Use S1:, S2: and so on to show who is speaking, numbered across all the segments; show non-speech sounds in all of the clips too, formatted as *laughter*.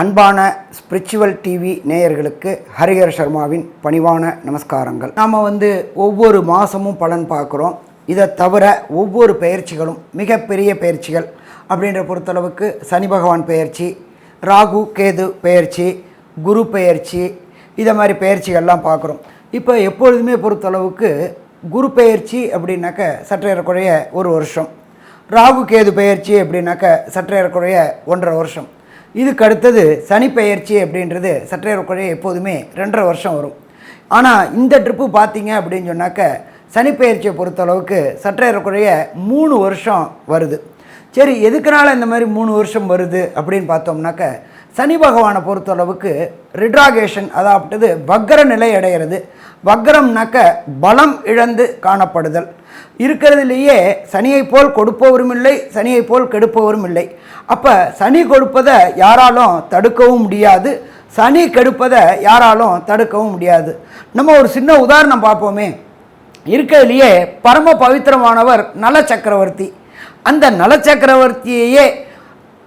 S1: அன்பான spiritual TV நேயர்களுக்கு ஹரிஹர சர்மாவின் பணிவான நமஸ்காரங்கள். நாம் வந்து ஒவ்வொரு மாதமும் பலன் பார்க்குறோம். இதை தவிர ஒவ்வொரு பயிற்சிகளும் மிகப்பெரிய பயிற்சிகள் அப்படின்ற பொறுத்தளவுக்கு சனி பகவான் பெயர்ச்சி ராகு கேது பெயர்ச்சி குரு பெயர்ச்சி இதை மாதிரி பெயர்ச்சிகள்லாம் பார்க்குறோம். இப்போ எப்பொழுதுமே பொறுத்தளவுக்கு குரு பெயர்ச்சி அப்படின்னாக்க சற்றேறக்குறைய ஒரு வருஷம். ராகு கேது பெயர்ச்சி அப்படின்னாக்க சற்றேறக்குறைய ஒன்றரை வருஷம். இதுக்கு அடுத்தது சனி பெயர்ச்சி அப்படின்றது சற்றேறக்குறைய எப்போதுமே ரெண்டரை வருஷம் வரும். ஆனால் இந்த ட்ரிப்பு பார்த்தீங்க அப்படின்னு சொன்னாக்க சனி பெயர்ச்சியை பொறுத்தளவுக்கு சற்றேறக்குறைய மூணு வருஷம் வருது. சரி எதுக்குனால இந்த மாதிரி மூணு வருஷம் வருது அப்படின்னு பார்த்தோம்னாக்க சனி பகவானை பொறுத்தளவுக்கு ரிட்ராகேஷன் அதாவது வக்கர நிலை அடைகிறது. வக்கரம்னாக்க பலம் இழந்து காணப்படுதல். இருக்கிறதுலேயே சனியை போல் கொடுப்பவரும் இல்லை சனியை போல் கெடுப்பவரும் இல்லை. அப்போ சனி கொடுப்பதை யாராலும் தடுக்கவும் முடியாது. சனி கெடுப்பதை யாராலும் தடுக்கவும் முடியாது. நம்ம ஒரு சின்ன உதாரணம் பார்ப்போமே. இருக்கிறதுலையே பரம பவித்திரமானவர் நல சக்கரவர்த்தி அந்த நல சக்கரவர்த்தியையே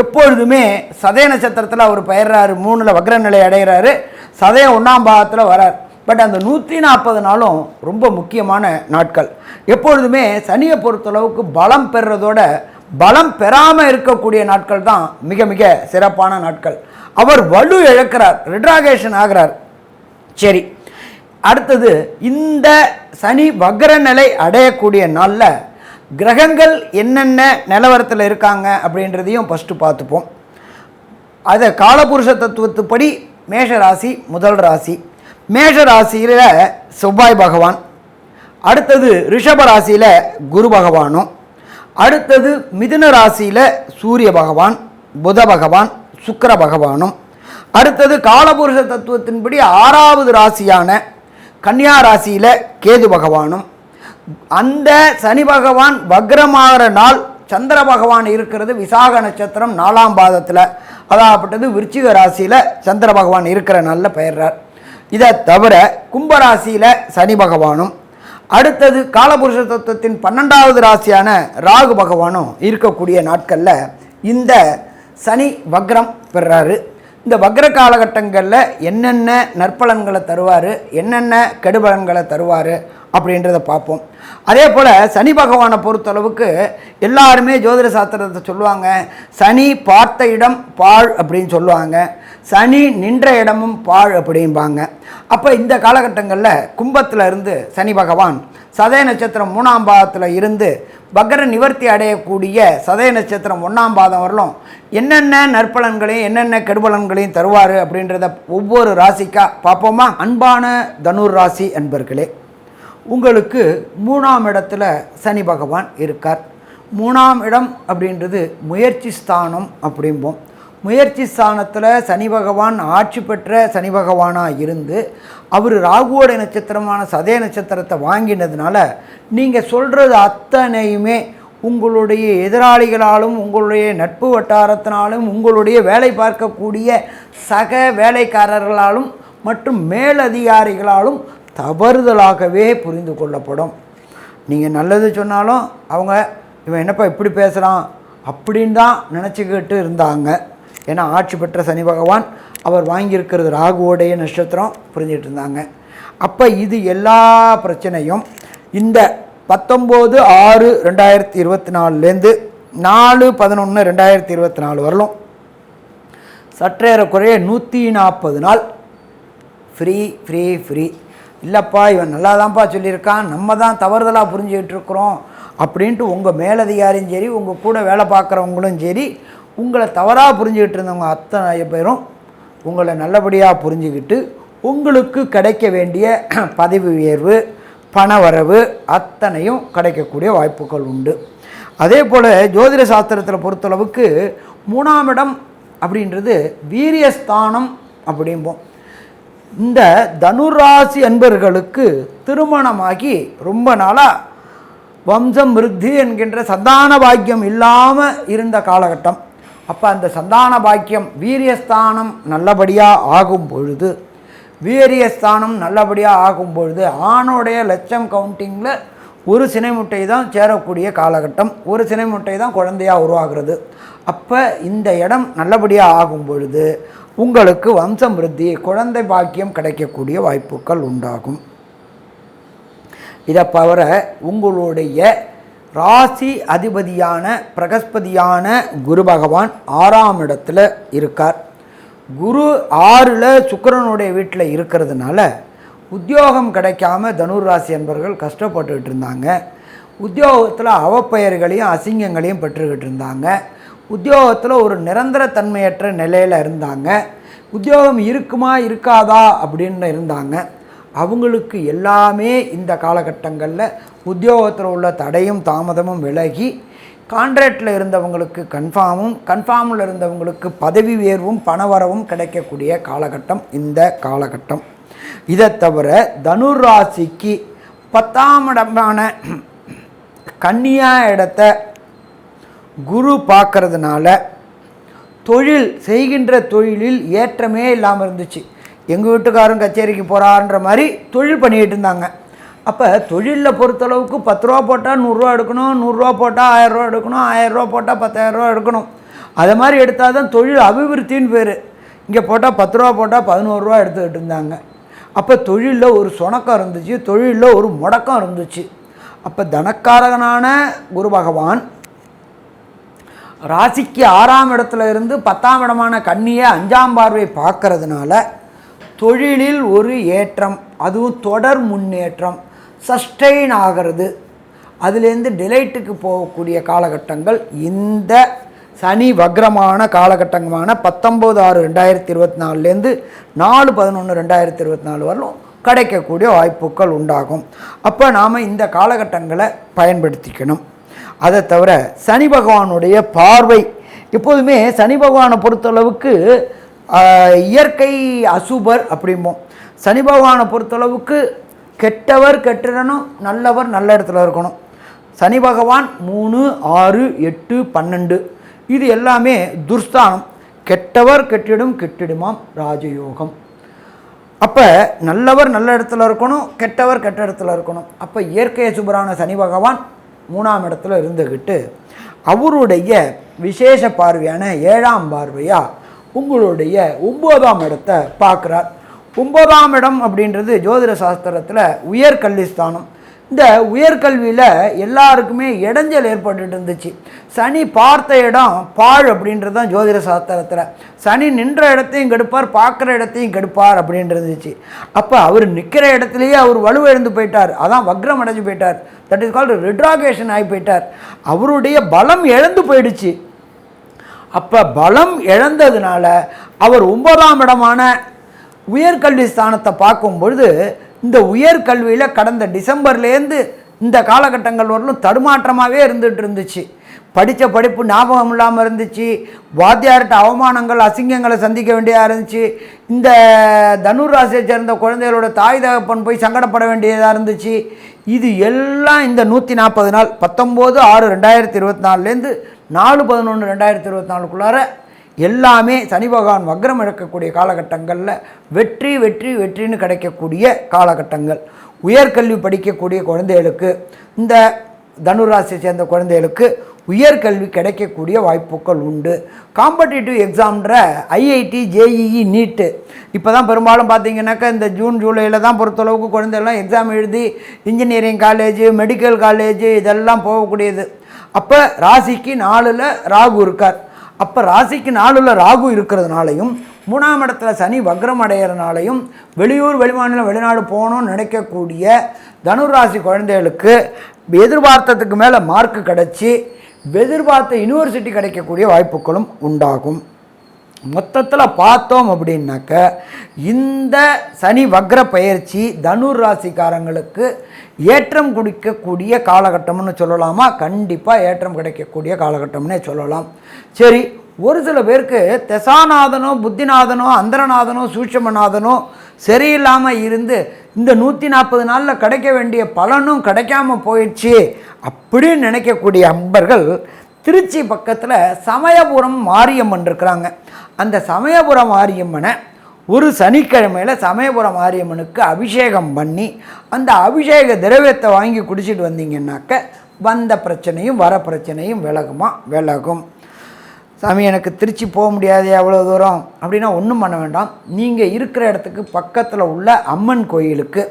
S1: எப்பொழுதுமே சதய நட்சத்திரத்தில் அவர் பயிர்றாரு மூணில் வக்ர நிலை அடைகிறாரு சதய ஒன்றாம் பாகத்தில் வரார். பட் அந்த நூற்றி நாற்பது நாளும் ரொம்ப முக்கியமான நாட்கள். எப்பொழுதுமே சனியை பொறுத்தளவுக்கு பலம் பெறுறதோட பலம் பெறாமல் இருக்கக்கூடிய நாட்கள் தான் மிக மிக சிறப்பான நாட்கள். அவர் வலு இழக்கிறார் ரிட்ராகேஷன் ஆகிறார். சரி அடுத்தது இந்த சனி வக்ர நிலை அடையக்கூடிய நாளில் கிரகங்கள் என்னென்ன நிலவரத்தில் இருக்காங்க அப்படின்றதையும் ஃபஸ்ட்டு பார்த்துப்போம். அதை காலபுருஷ தத்துவத்துப்படி மேஷ ராசி முதல் ராசி. மேஷ ராசியில் செவ்வாய் பகவான். அடுத்தது ரிஷப ராசியில் குரு பகவானும். அடுத்தது மிதுன ராசியில் சூரிய பகவான் புத பகவான் சுக்கர பகவானும். அடுத்தது காலபுருஷ தத்துவத்தின்படி ஆறாவது ராசியான கன்னியா ராசியில் கேது பகவானும். அந்த சனி பகவான் வக்ரமாகிற நாள் சந்திர பகவான் இருக்கிறது விசாக நட்சத்திரம் நாலாம் பாதத்தில். அதாகப்பட்டது விருச்சிக ராசியில் சந்திர பகவான் இருக்கிற நாளில் பெயர்றார். இதை தவிர கும்பராசியில் சனி பகவானும் அடுத்தது காலபுருஷ தத்துவத்தின் பன்னெண்டாவது ராசியான ராகு பகவானும் இருக்கக்கூடிய நாட்களில் இந்த சனி வக்ரம் பெறாரு. இந்த வக்ர காலகட்டங்களில் என்னென்ன நற்பலன்களை தருவார் என்னென்ன கெடுபலன்களை தருவார் அப்படின்றத பார்ப்போம். அதே போல் சனி பகவானை பொறுத்தளவுக்கு எல்லாருமே ஜோதிட சாஸ்திரத்தை சொல்லுவாங்க. சனி பார்த்த இடம் பாழ் அப்படின்னு சொல்லுவாங்க. சனி நின்ற இடமும் பாழ் அப்படிம்பாங்க. அப்போ இந்த காலகட்டங்களில் கும்பத்தில் இருந்து சனி பகவான் சதய நட்சத்திரம் மூணாம் பாதத்தில் இருந்து பக்ர நிவர்த்தி அடையக்கூடிய சதய நட்சத்திரம் ஒன்றாம் பாதம் வரலும் என்னென்ன நற்பலன்களையும் என்னென்ன கெடுபலன்களையும் தருவார் அப்படின்றத ஒவ்வொரு ராசிக்காக பார்ப்போமா? அன்பான தனுர் ராசி அன்பர்களே. உங்களுக்கு மூணாம் இடத்துல சனி பகவான் இருக்கார். மூணாம் இடம் அப்படின்றது முயற்சி ஸ்தானம் அப்படிம்போம். முயற்சி ஸ்தானத்தில் சனி பகவான் ஆட்சி பெற்ற சனி பகவானாக இருந்து அவர் ராகுவோட நட்சத்திரமான சதய நட்சத்திரத்தை வாங்கினதுனால நீங்கள் சொல்கிறது அத்தனையுமே உங்களுடைய எதிராளிகளாலும் உங்களுடைய நட்பு வட்டாரத்தினாலும் உங்களுடைய வேலை பார்க்கக்கூடிய சக வேலைக்காரர்களாலும் மற்றும் மேலதிகாரிகளாலும் தவறுதலாகவே புரிந்து கொள்ளப்படும். நீங்கள் நல்லது சொன்னாலும் அவங்க இவன் என்னப்பா இப்படி பேசுகிறான் அப்படின்னு தான் நினச்சிக்கிட்டு இருந்தாங்க. ஏன்னா ஆட்சி பெற்ற சனி பகவான் அவர் வாங்கியிருக்கிறது ராகுவோடைய நட்சத்திரம் புரிஞ்சிட்டு இருந்தாங்க. அப்போ இது எல்லா பிரச்சனையும் இந்த பத்தொம்போது ஆறு ரெண்டாயிரத்தி இருபத்தி நாலுலேருந்து நாலு பதினொன்று ரெண்டாயிரத்தி இருபத்தி நாலு வரலும் சற்றேறக்குறைய நூற்றி நாற்பது நாள். ஃப்ரீ ஃப்ரீ ஃப்ரீ இல்லைப்பா இவன் நல்லா தான்ப்பா சொல்லியிருக்கான் நம்ம தான் தவறுதலாக புரிஞ்சுக்கிட்டு இருக்கிறோம் அப்படின்ட்டு உங்கள் மேலதிகாரியும் சரி உங்கள் கூட வேலை பார்க்குறவங்களும் சரி உங்களை தவறாக புரிஞ்சுக்கிட்டு இருந்தவங்க அத்தனை பேரும் உங்களை நல்லபடியாக புரிஞ்சுக்கிட்டு உங்களுக்கு கிடைக்க வேண்டிய *clears throat* பதவி உயர்வு பண வரவு அத்தனையும் கிடைக்கக்கூடிய வாய்ப்புகள் உண்டு. அதே போல் ஜோதிட சாஸ்திரத்தில் பொறுத்தளவுக்கு மூணாம் இடம் அப்படின்றது வீரியஸ்தானம் அப்படிம்போம். இந்த தனுராசி அன்பர்களுக்கு திருமணமாகி ரொம்ப நாளாக வம்சம் விருத்தி என்கின்ற சந்தான பாக்கியம் இல்லாமல் இருந்த காலகட்டம். அப்போ அந்த சந்தான பாக்கியம் வீரியஸ்தானம் நல்லபடியாக ஆகும் பொழுது வீரியஸ்தானம் நல்லபடியாக ஆகும் பொழுது ஆணுடைய லட்சம் கவுண்டிங்கில் ஒரு சினைமுட்டை தான் சேரக்கூடிய காலகட்டம். ஒரு சினைமுட்டை தான் குழந்தையாக உருவாகிறது. அப்போ இந்த இடம் நல்லபடியாக ஆகும் பொழுது உங்களுக்கு வம்சம் விருத்தி குழந்தை பாக்கியம் கிடைக்கக்கூடிய வாய்ப்புகள் உண்டாகும். இதை தவிர உங்களுடைய ராசி அதிபதியான பிரகஸ்பதியான குரு பகவான் ஆறாம் இடத்துல இருக்கார். குரு ஆறில் சுக்கிரனுடைய வீட்டில் இருக்கிறதுனால உத்தியோகம் கிடைக்காம தனுர் ராசி என்பவர்கள் கஷ்டப்பட்டுக்கிட்டு இருந்தாங்க. உத்தியோகத்தில் அவப்பெயர்களையும் அசிங்கங்களையும் பெற்றுக்கிட்டு இருந்தாங்க. உத்தியோகத்தில் ஒரு நிரந்தர தன்மையற்ற நிலையில் இருந்தாங்க. உத்தியோகம் இருக்குமா இருக்காதா அப்படின்னு இருந்தாங்க. அவங்களுக்கு எல்லாமே இந்த காலகட்டங்களில் உத்தியோகத்தில் உள்ள தடையும் தாமதமும் விலகி கான்ட்ராக்டில் இருந்தவங்களுக்கு கன்ஃபார்மும் கன்ஃபார்மில் இருந்தவங்களுக்கு பதவி உயர்வும் பணவரவும் கிடைக்கக்கூடிய காலகட்டம் இந்த காலகட்டம். இதை தவிர தனுர் ராசிக்கு பத்தாம் இடமான கன்னியா இடத்த குரு பார்க்கறதுனால தொழில் செய்கின்ற தொழிலில் ஏற்றமே இல்லாமல் இருந்துச்சு. எங்கள் வீட்டுக்காரரும் கச்சேரிக்கு போகிறான்ற மாதிரி தொழில் பண்ணிக்கிட்டு இருந்தாங்க. அப்போ தொழிலில் பொறுத்தளவுக்கு பத்து ரூபா போட்டால் நூறுரூவா எடுக்கணும் நூறுரூவா போட்டால் ஆயிரரூவா எடுக்கணும் ஆயிரரூவா போட்டால் பத்தாயிரரூவா எடுக்கணும். அது மாதிரி எடுத்தால் தான் தொழில் அபிவிருத்தின்னு பேர். இங்கே போட்டால் பத்து ரூபா போட்டால் பதினோருவா எடுத்துக்கிட்டு இருந்தாங்க. அப்போ தொழிலில் ஒரு சுணக்கம் இருந்துச்சு தொழிலில் ஒரு முடக்கம் இருந்துச்சு. அப்போ தனக்காரகனான குரு பகவான் ராசிக்கு ஆறாம் இடத்துல இருந்து பத்தாம் இடமான கண்ணியை அஞ்சாம் பார்வை பார்க்கறதுனால தொழிலில் ஒரு ஏற்றம் அதுவும் தொடர் முன்னேற்றம் சஸ்டெயின் ஆகிறது. அதுலேருந்து டிலைட்டுக்கு போகக்கூடிய காலகட்டங்கள் இந்த சனி வக்ரமான காலகட்டமான பத்தொம்போது ஆறு ரெண்டாயிரத்தி இருபத்தி நாலுலேருந்து நாலு பதினொன்று ரெண்டாயிரத்தி இருபத்தி நாலு வரலும் கிடைக்கக்கூடிய வாய்ப்புகள் உண்டாகும். அப்போ நாம் இந்த காலகட்டங்களை பயன்படுத்திக்கணும். அதை தவிர சனி பகவானுடைய பார்வை. எப்போதுமே சனி பகவானை பொறுத்தளவுக்கு இயற்கை அசுபர் அப்படிம்போம் சனி பகவானை பொறுத்தளவுக்கு கெட்டவர் கெட்டிடணும் நல்லவர் நல்ல இடத்துல இருக்கணும். சனி பகவான் மூணு ஆறு எட்டு பன்னெண்டு. இது எல்லாமே துர்ஸ்தானம். கெட்டவர் கெட்டிடும் கெட்டிடுமாம் ராஜயோகம். அப்போ நல்லவர் நல்ல இடத்துல இருக்கணும் கெட்டவர் கெட்ட இடத்துல இருக்கணும். அப்போ இயற்கை சுபரான சனி பகவான் மூணாம் இடத்துல இருந்துக்கிட்டு அவருடைய விசேஷ பார்வையான ஏழாம் பார்வையாக உங்களுடைய ஒம்போதாம் இடத்தை பார்க்குறார். ஒம்போதாம் இடம் அப்படின்றது ஜோதிட சாஸ்திரத்தில் உயர்கல்வி ஸ்தானம் இந்த உயர்கல்வியில் எல்லாருக்குமே இடைஞ்சல் ஏற்பட்டுட்டு இருந்துச்சு. சனி பார்த்த இடம் பாழ் அப்படின்றது தான் ஜோதிட சாஸ்திரத்தில். சனி நின்ற இடத்தையும் கெடுப்பார் பார்க்குற இடத்தையும் கெடுப்பார் அப்படின்றிருந்துச்சு அப்போ அவர் நிற்கிற இடத்துலையே அவர் வலுவிழந்து போயிட்டார். அதான் வக்ரம் அடைஞ்சு போயிட்டார். தட் இஸ் கால்டு ரிட்ராகேஷன் ஆகி போயிட்டார். அவருடைய பலம் இழந்து போயிடுச்சு. அப்போ பலம் இழந்ததுனால அவர் ஒன்பதாம் இடமான உயர்கல்வி ஸ்தானத்தை பார்க்கும் பொழுது இந்த உயர்கல்வியில் கடந்த டிசம்பர்லேருந்து இந்த காலகட்டங்கள் வரலும் தடுமாற்றமாகவே இருந்துகிட்டு இருந்துச்சு. படித்த படிப்பு ஞாபகம் இல்லாமல் இருந்துச்சு. வாத்தியார்கிட்ட அவமானங்கள் அசிங்கங்களை சந்திக்க வேண்டியதாக இருந்துச்சு. இந்த தனுர் ராசியை சேர்ந்த குழந்தைகளோட தாய் தகப்பன் போய் சங்கடப்பட வேண்டியதாக இருந்துச்சு. இது எல்லாம் இந்த நூற்றி நாற்பது நாள் பத்தொம்போது ஆறு ரெண்டாயிரத்தி இருபத்தி நாலுலேருந்து நாலு பதினொன்று ரெண்டாயிரத்தி இருபத்தி நாலுக்குள்ளார எல்லாமே சனி பகவான் வக்ரம் இழக்கக்கூடிய காலகட்டங்களில் வெற்றி வெற்றி வெற்றின்னு கிடைக்கக்கூடிய காலகட்டங்கள். உயர்கல்வி படிக்கக்கூடிய குழந்தைகளுக்கு இந்த தனுராசியை சேர்ந்த குழந்தைகளுக்கு உயர்கல்வி கிடைக்கக்கூடிய வாய்ப்புகள் உண்டு. காம்படிட்டிவ் எக்ஸாம்ன்ற ஐஐடி ஜேஇஇ நீட்டு இப்போ தான் பெரும்பாலும் பார்த்தீங்கன்னாக்கா இந்த ஜூன் ஜூலையில் தான் பொறுத்தளவுக்கு குழந்தைகள்லாம் எக்ஸாம் எழுதி இன்ஜினியரிங் காலேஜ் மெடிக்கல் காலேஜ் இதெல்லாம் போகக்கூடியது. அப்போ ராசிக்கு நாலில் ராகு இருக்கார். அப்போ ராசிக்கு நாளுள்ள ராகு இருக்கிறதுனாலையும் மூணாம் இடத்துல சனி வக்ரம் அடைகிறதுனாலையும் வெளியூர் வெளிமாநிலம் வெளிநாடு போகணும்னு நினைக்கக்கூடிய தனுராசி குழந்தைகளுக்கு எதிர்பார்த்ததுக்கு மேலே மார்க்கு கிடச்சி எதிர்பார்த்த யூனிவர்சிட்டி கிடைக்கக்கூடிய வாய்ப்புகளும் உண்டாகும். மொத்தத்தில் பார்த்தோம் அப்படின்னாக்க இந்த சனி வக்ர பயிற்சி தனுர் ராசிக்காரங்களுக்கு ஏற்றம் குடிக்கக்கூடிய காலகட்டம்னு சொல்லலாமா? கண்டிப்பாக ஏற்றம் கிடைக்கக்கூடிய காலகட்டம்னே சொல்லலாம். சரி ஒரு சில பேருக்கு தெசாநாதனோ புத்திநாதனோ அந்தரநாதனோ சூட்சமநாதனோ சரியில்லாமல் இருந்து இந்த நூற்றி நாற்பது நாளில் கிடைக்க வேண்டிய பலனும் கிடைக்காம போயிடுச்சு அப்படின்னு நினைக்கக்கூடிய அன்பர்கள் திருச்சி பக்கத்தில் சமயபுரம் மாரியம்மன் இருக்கிறாங்க. அந்த சமயபுரம் மாரியம்மனை ஒரு சனிக்கிழமையில் சமயபுரம் மாரியம்மனுக்கு அபிஷேகம் பண்ணி அந்த அபிஷேக திரவியத்தை வாங்கி குடிச்சிட்டு வந்தீங்கன்னாக்க வந்த பிரச்சனையும் வர பிரச்சனையும் விலகுமா? விலகும். சாமி எனக்கு திருச்சி போக முடியாது எவ்வளோ தூரம். அப்படின்னா ஒன்றும் பண்ண வேண்டாம். நீங்கள் இருக்கிற இடத்துக்கு பக்கத்தில் உள்ள அம்மன் கோயிலுக்கு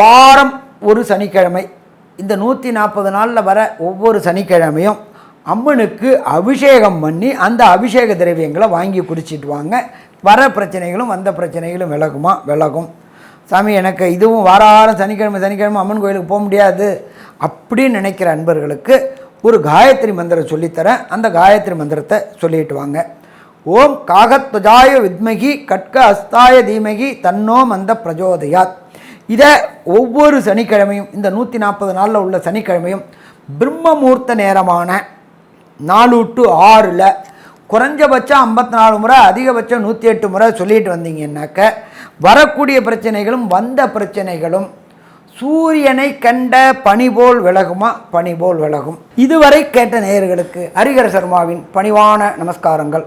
S1: வாரம் ஒரு சனிக்கிழமை இந்த நூற்றி நாற்பது நாளில் வர ஒவ்வொரு சனிக்கிழமையும் அம்மனுக்கு அபிஷேகம் பண்ணி அந்த அபிஷேக திரவியங்களை வாங்கி குடிச்சிட்டு வாங்க. வர பிரச்சனைகளும் வந்த பிரச்சனைகளும் விலகுமா? விலகும். சாமி எனக்கு இதுவும் வாரம் சனிக்கிழமை சனிக்கிழமை அம்மன் கோயிலுக்கு போக முடியாது அப்படின்னு நினைக்கிற அன்பர்களுக்கு ஒரு காயத்ரி மந்திரம் சொல்லித்தரேன். அந்த காயத்ரி மந்திரத்தை சொல்லிட்டு வாங்க. ஓம் காகத்வஜாய வித்மகி கட்க அஸ்தாய தீமகி தன்னோ மந்த பிரஜோதயாத். இதை ஒவ்வொரு சனிக்கிழமையும் இந்த நூற்றி நாற்பது நாளில் உள்ள சனிக்கிழமையும் பிரம்மமூர்த்த நேரமான நாலு டு ஆறில் குறைஞ்சபட்சம் ஐம்பத்தி நாலு முறை அதிகபட்சம் நூற்றி எட்டு முறை சொல்லிட்டு வந்தீங்கன்னாக்க வரக்கூடிய பிரச்சனைகளும் வந்த பிரச்சனைகளும் சூரியனை கண்ட பனி போல் விலகுமா? பனி போல் விலகும். இதுவரை கேட்ட நேயர்களுக்கு ஹரிகர சர்மாவின் பணிவான நமஸ்காரங்கள்.